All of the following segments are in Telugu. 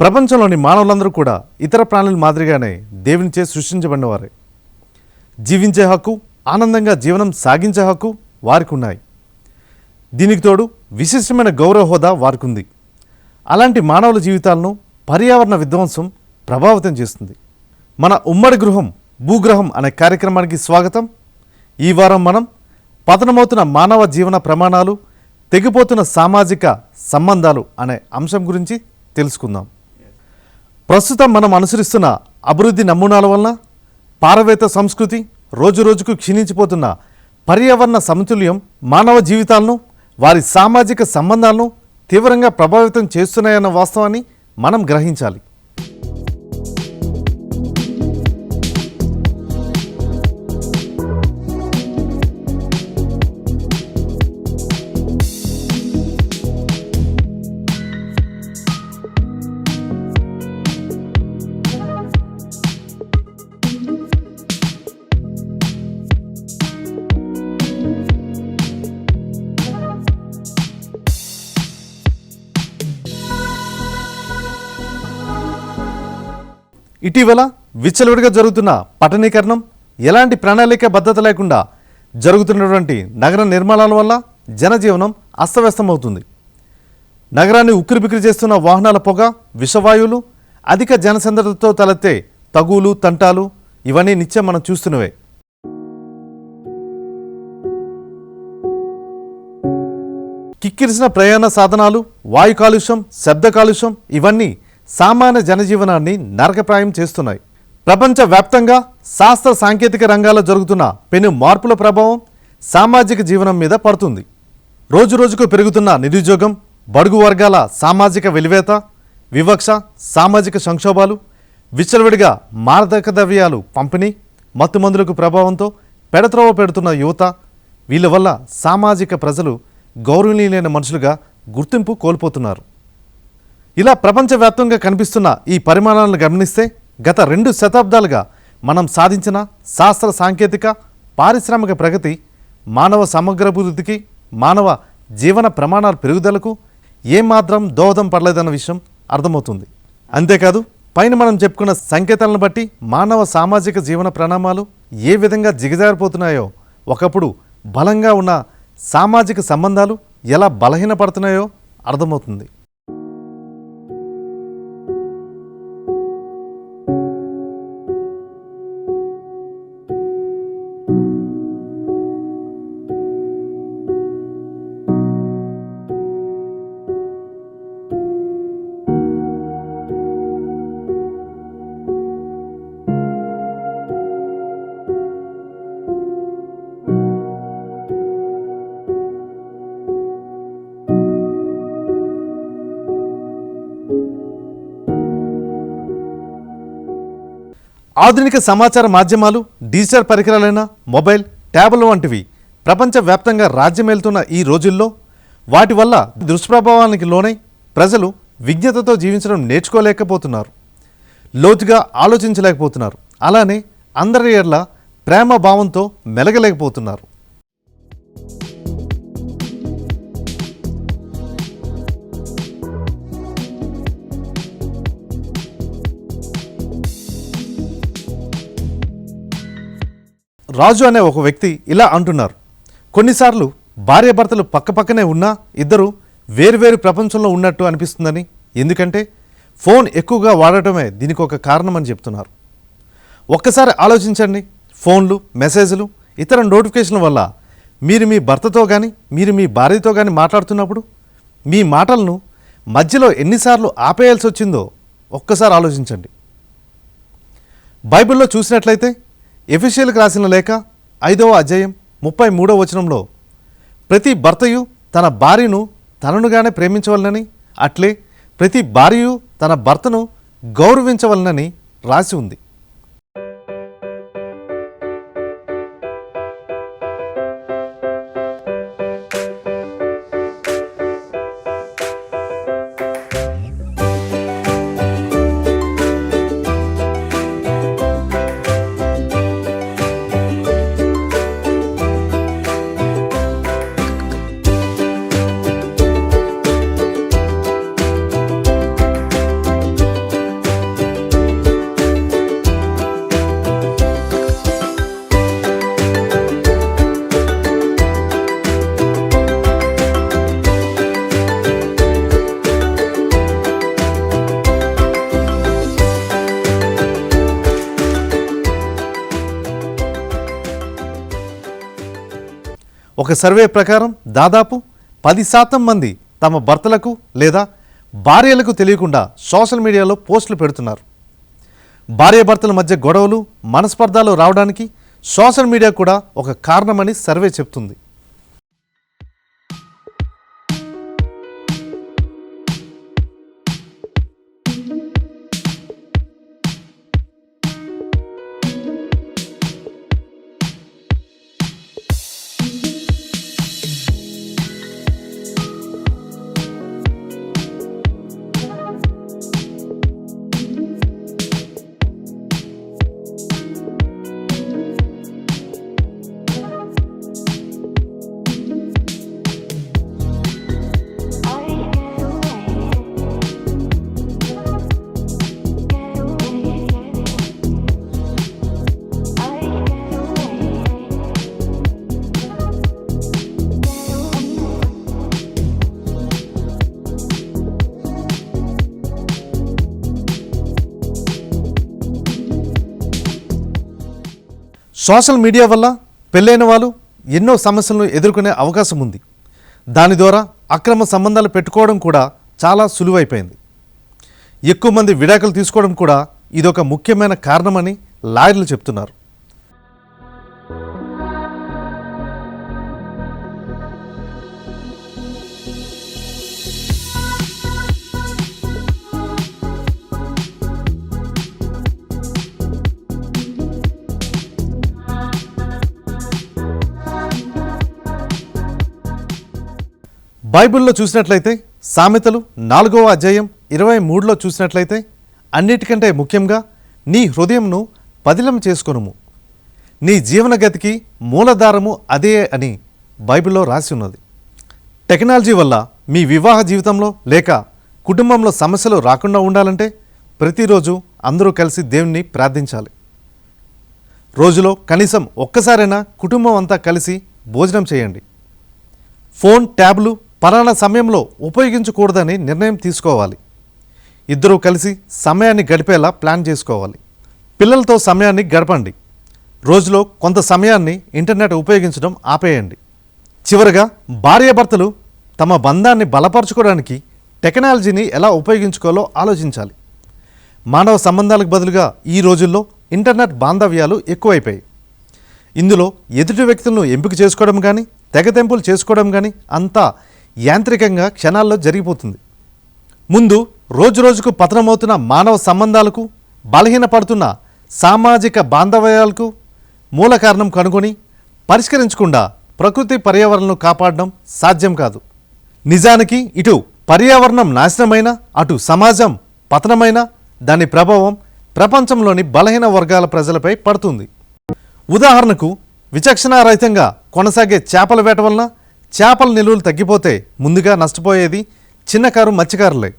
ప్రపంచంలోని మానవులందరూ కూడా ఇతర ప్రాణుల మాదిరిగానే దేవునిచే సృష్టించబడినవారే. జీవించే హక్కు ఆనందంగా జీవనం సాగించే హక్కు వారికి ఉన్నాయి దీనికి తోడు విశిష్టమైన గౌరవ హోదా వారికి ఉంది అలాంటి మానవుల జీవితాలను పర్యావరణ విధ్వంసం ప్రభావితం చేస్తుంది. మన ఉమ్మడి గృహం భూగ్రహం అనే కార్యక్రమానికి స్వాగతం. ఈ వారం మనం పతనమవుతున్న మానవ జీవన ప్రమాణాలు తెగిపోతున్న సామాజిక సంబంధాలు అనే అంశం గురించి తెలుసుకుందాం. ప్రస్తుతం మనం అనుసరిస్తున్న అభివృద్ధి నమూనాల వలన పారవేత సంస్కృతి రోజురోజుకు క్షీణించిపోతున్న పర్యావరణ సమతుల్యం మానవ జీవితాలను వారి సామాజిక సంబంధాలను తీవ్రంగా ప్రభావితం చేస్తున్నాయన్న వాస్తవాన్ని మనం గ్రహించాలి. ఇటీవల విచ్చలవిడిగా జరుగుతున్న పట్టణీకరణం ఎలాంటి ప్రణాళిక భద్రత లేకుండా జరుగుతున్నటువంటి నగర నిర్మాణాల వల్ల జనజీవనం అస్తవ్యస్తమవుతుంది. నగరాన్ని ఉక్కిరిబిక్కిరి చేస్తున్న వాహనాల పొగ విషవాయువులు అధిక జనసంద్రతతో తలెత్తే తగులు తంటాలు ఇవన్నీ నిత్యం మనం చూస్తున్నవే. కిక్కిరిసిన ప్రయాణ సాధనాలు వాయు కాలుష్యం శబ్ద కాలుష్యం ఇవన్నీ సామాన్య జనజీవనాన్ని నరకప్రాయం చేస్తున్నాయి. ప్రపంచ వ్యాప్తంగా శాస్త్ర సాంకేతిక రంగాల్లో జరుగుతున్న పెను మార్పుల ప్రభావం సామాజిక జీవనం మీద పడుతుంది. రోజు రోజుకు పెరుగుతున్న నిరుద్యోగం బడుగు వర్గాల సామాజిక వెలివేత వివక్ష సామాజిక సంక్షోభాలు విచ్చలవిడిగా మారదక ద్రవ్యాలు పంపిణీ మత్తుమందులకు ప్రభావంతో పెడత్రోవ పెడుతున్న యువత వీళ్ళ వల్ల సామాజిక ప్రజలు గౌరవనీయులైన మనుషులుగా గుర్తింపు కోల్పోతున్నారు. ఇలా ప్రపంచవ్యాప్తంగా కనిపిస్తున్న ఈ పరిమాణాలను గమనిస్తే గత రెండు శతాబ్దాలుగా మనం సాధించిన శాస్త్ర సాంకేతిక పారిశ్రామిక ప్రగతి మానవ సమగ్రాభివృద్ధికి మానవ జీవన ప్రమాణాల పెరుగుదలకు ఏమాత్రం దోహదం పడలేదన్న విషయం అర్థమవుతుంది. అంతేకాదు పైన మనం చెప్పుకున్న సంకేతాలను బట్టి మానవ సామాజిక జీవన ప్రణామాలు ఏ విధంగా జిగజారిపోతున్నాయో ఒకప్పుడు బలంగా ఉన్న సామాజిక సంబంధాలు ఎలా బలహీనపడుతున్నాయో అర్థమవుతుంది. ఆధునిక సమాచార మాధ్యమాలు డిజిటల్ పరికరాలైన మొబైల్ ట్యాబ్లు వంటివి ప్రపంచవ్యాప్తంగా రాజ్యమేలుతున్న ఈ రోజుల్లో వాటి వల్ల దుష్ప్రభావానికి లోనై ప్రజలు విజ్ఞతతో జీవించడం నేర్చుకోలేకపోతున్నారు. లోతుగా ఆలోచించలేకపోతున్నారు. అలానే అందరి ఎడ్ల ప్రేమ భావంతో మెలగలేకపోతున్నారు. రాజు అనే ఒక వ్యక్తి ఇలా అంటున్నారు. కొన్నిసార్లు భార్యాభర్తలు పక్కపక్కనే ఉన్నా ఇద్దరు వేరువేరు ప్రపంచంలో ఉన్నట్టు అనిపిస్తుందని. ఎందుకంటే ఫోన్ ఎక్కువగా వాడటమే దీనికి ఒక కారణం అని చెప్తున్నారు. ఒక్కసారి ఆలోచించండి. ఫోన్లు మెసేజ్లు ఇతర నోటిఫికేషన్ల వల్ల మీరు మీ భర్తతో కానీ మీరు మీ భార్యతో కానీ మాట్లాడుతున్నప్పుడు మీ మాటలను మధ్యలో ఎన్నిసార్లు ఆపేయాల్సి వచ్చిందో ఒక్కసారి ఆలోచించండి. బైబిల్లో చూసినట్లయితే ఎఫిషియల్కి రాసిన లేఖ ఐదవ అధ్యాయం ముప్పై మూడవ వచనంలో ప్రతి భర్తయు తన భార్యను తననుగానే ప్రేమించవలనని అట్లే ప్రతి భార్యయు తన భర్తను గౌరవించవలనని రాసి ఉంది. ఒక సర్వే ప్రకారం దాదాపు పది శాతం మంది తమ భర్తలకు లేదా భార్యలకు తెలియకుండా సోషల్ మీడియాలో పోస్టులు పెడుతున్నారు. భార్యాభర్తల మధ్య గొడవలు మనస్పర్ధాలు రావడానికి సోషల్ మీడియా కూడా ఒక కారణమని సర్వే చెప్తుంది. సోషల్ మీడియా వల్ల పెళ్ళైన వాళ్ళు ఎన్నో సమస్యలను ఎదుర్కొనే అవకాశం ఉంది. దాని ద్వారా అక్రమ సంబంధాలు పెట్టుకోవడం కూడా చాలా సులువైపోయింది. ఎక్కువ మంది విడాకులు తీసుకోవడం కూడా ఇదొక ముఖ్యమైన కారణమని లాయర్లు చెప్తున్నారు. బైబిల్లో చూసినట్లయితే సామెతలు నాలుగవ అధ్యాయం ఇరవై మూడులో చూసినట్లయితే అన్నిటికంటే ముఖ్యంగా నీ హృదయంను పదిలం చేసుకొనుము. నీ జీవనగతికి మూలధారము అదే అని బైబిల్లో రాసి ఉన్నది. టెక్నాలజీ వల్ల మీ వివాహ జీవితంలో లేక కుటుంబంలో సమస్యలు రాకుండా ఉండాలంటే ప్రతిరోజు అందరూ కలిసి దేవుణ్ణి ప్రార్థించాలి. రోజులో కనీసం ఒక్కసారైనా కుటుంబం అంతా కలిసి భోజనం చేయండి. ఫోన్ ట్యాబ్లు పలానా సమయంలో ఉపయోగించకూడదని నిర్ణయం తీసుకోవాలి. ఇద్దరూ కలిసి సమయాన్ని గడిపేలా ప్లాన్ చేసుకోవాలి. పిల్లలతో సమయాన్ని గడపండి. రోజులో కొంత సమయాన్ని ఇంటర్నెట్ ఉపయోగించడం ఆపేయండి. చివరగా భార్యాభర్తలు తమ బంధాన్ని బలపరచుకోవడానికి టెక్నాలజీని ఎలా ఉపయోగించుకోవాలో ఆలోచించాలి. మానవ సంబంధాలకు బదులుగా ఈ రోజుల్లో ఇంటర్నెట్ బాంధవ్యాలు ఎక్కువైపోయాయి. ఇందులో ఎదుటి వ్యక్తులను ఎంపిక చేసుకోవడం కానీ తెగతెంపులు చేసుకోవడం కానీ అంతా యాంత్రికంగా క్షణాల్లో జరిగిపోతుంది. ముందు రోజురోజుకు పతనమవుతున్న మానవ సంబంధాలకు బలహీనపడుతున్న సామాజిక బాంధవ్యాలకు మూల కారణం కనుగొని పరిష్కరించకుండా ప్రకృతి పర్యావరణను కాపాడడం సాధ్యం కాదు. నిజానికి ఇటు పర్యావరణం నాశనమైన అటు సమాజం పతనమైన దాని ప్రభావం ప్రపంచంలోని బలహీన వర్గాల ప్రజలపై పడుతుంది. ఉదాహరణకు విచక్షణారహితంగా కొనసాగే చేపల వేట వలన చేపల నిలువలు తగ్గిపోతే ముందుగా నష్టపోయేది చిన్నకారు మత్స్యకారులే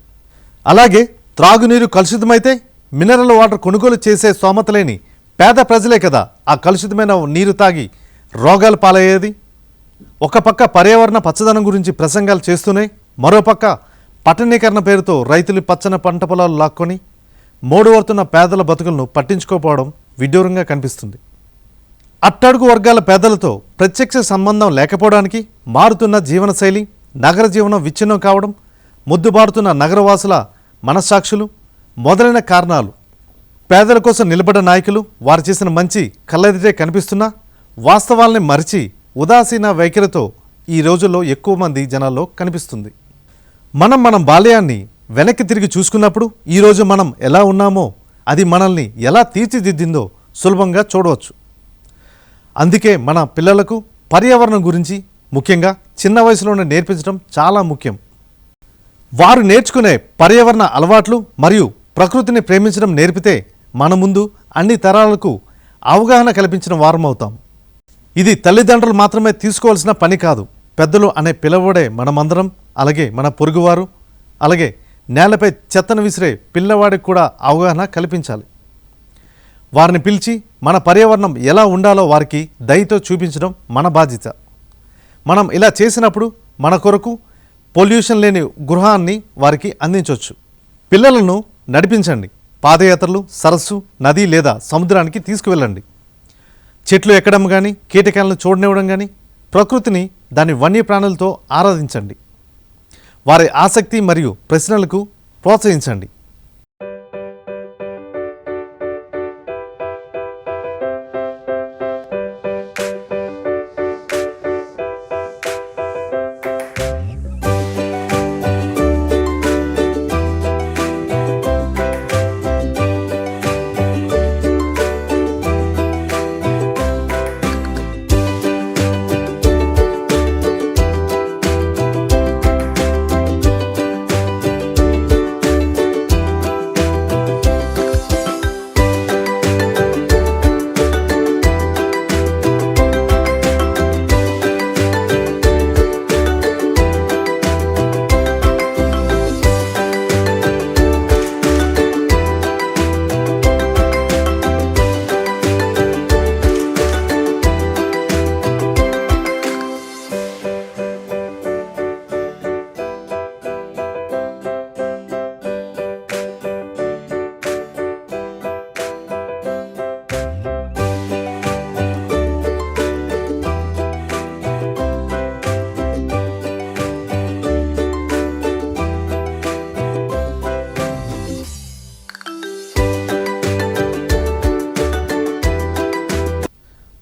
అలాగే త్రాగునీరు కలుషితమైతే మినరల్ వాటర్ కొనుగోలు చేసే స్తోమత లేని పేద ప్రజలే కదా ఆ కలుషితమైన నీరు తాగి రోగాలు పాలయ్యేది? ఒక పక్క పర్యావరణ పచ్చదనం గురించి ప్రసంగాలు చేస్తూనే మరోపక్క పట్టణీకరణ పేరుతో రైతులు పచ్చని పంట పొలాలు లాక్కొని మోడువడుతున్న పేదల బతుకులను పట్టించుకోపోవడం విడ్డూరంగా కనిపిస్తుంది. అట్టడుగు వర్గాల పేదలతో ప్రత్యక్ష సంబంధం లేకపోవడానికి మారుతున్న జీవనశైలి నగర జీవనం విచ్ఛిన్నం కావడం ముద్దుబారుతున్న నగరవాసుల మనస్సాక్షులు మొదలైన కారణాలు. పేదల కోసం నిలబడ్డ నాయకులు వారు చేసిన మంచి కళ్ళెదిటే కనిపిస్తున్నా వాస్తవాల్ని మరిచి ఉదాసీన వైఖరితో ఈ రోజుల్లో ఎక్కువ మంది జనాల్లో కనిపిస్తుంది. మనం మన బాల్యాన్ని వెనక్కి తిరిగి చూసుకున్నప్పుడు ఈరోజు మనం ఎలా ఉన్నామో అది మనల్ని ఎలా తీర్చిదిద్దిందో సులభంగా చూడవచ్చు. అందుకే మన పిల్లలకు పర్యావరణం గురించి ముఖ్యంగా చిన్న వయసులోనే నేర్పించడం చాలా ముఖ్యం. వారు నేర్చుకునే పర్యావరణ అలవాట్లు మరియు ప్రకృతిని ప్రేమించడం నేర్పితే మన ముందు అన్ని తరాలకు అవగాహన కల్పించిన వారం అవుతాం ఇది తల్లిదండ్రులు మాత్రమే తీసుకోవాల్సిన పని కాదు. పెద్దలు అనే పిలవడే మనమందరం అలాగే మన పొరుగువారు అలాగే నేలపై చెత్తను విసిరే పిల్లవాడికి కూడా అవగాహన కల్పించాలి. వారిని పిలిచి మన పర్యావరణం ఎలా ఉండాలో వారికి దయతో చూపించడం మన బాధ్యత. మనం ఇలా చేసినప్పుడు మన కొరకు పొల్యూషన్ లేని గృహాన్ని వారికి అందించవచ్చు పిల్లలను నడిపించండి. పాదయాత్రలు సరస్సు నది లేదా సముద్రానికి తీసుకువెళ్ళండి. చెట్లు ఎక్కడం కానీ కీటకాలను చూడనివ్వడం కానీ ప్రకృతిని దాని వన్యప్రాణులతో ఆరాధించండి. వారి ఆసక్తి మరియు ప్రశ్నలకు ప్రోత్సహించండి.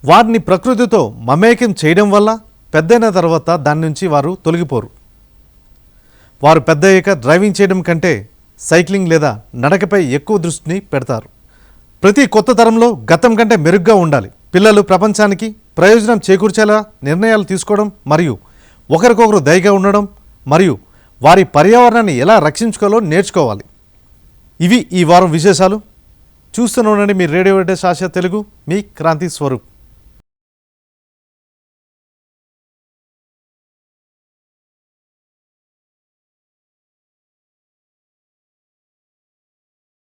వారిని ప్రకృతితో మమేకం చేయడం వల్ల పెద్దయిన తర్వాత దాని నుంచి వారు తొలగిపోరు. వారు పెద్ద అయ్యాక డ్రైవింగ్ చేయడం కంటే సైక్లింగ్ లేదా నడకపై ఎక్కువ దృష్టిని పెడతారు. ప్రతి కొత్త తరంలో గతం కంటే మెరుగ్గా ఉండాలి. పిల్లలు ప్రపంచానికి ప్రయోజనం చేకూర్చేలా నిర్ణయాలు తీసుకోవడం మరియు ఒకరికొకరు దయగా ఉండడం మరియు వారి పర్యావరణాన్ని ఎలా రక్షించుకోవాలో నేర్చుకోవాలి. ఇవి ఈ వారం విశేషాలు. చూస్తూనే ఉండండి మీ రేడియో శాశ్వత తెలుగు మీ క్రాంతి స్వరూప్.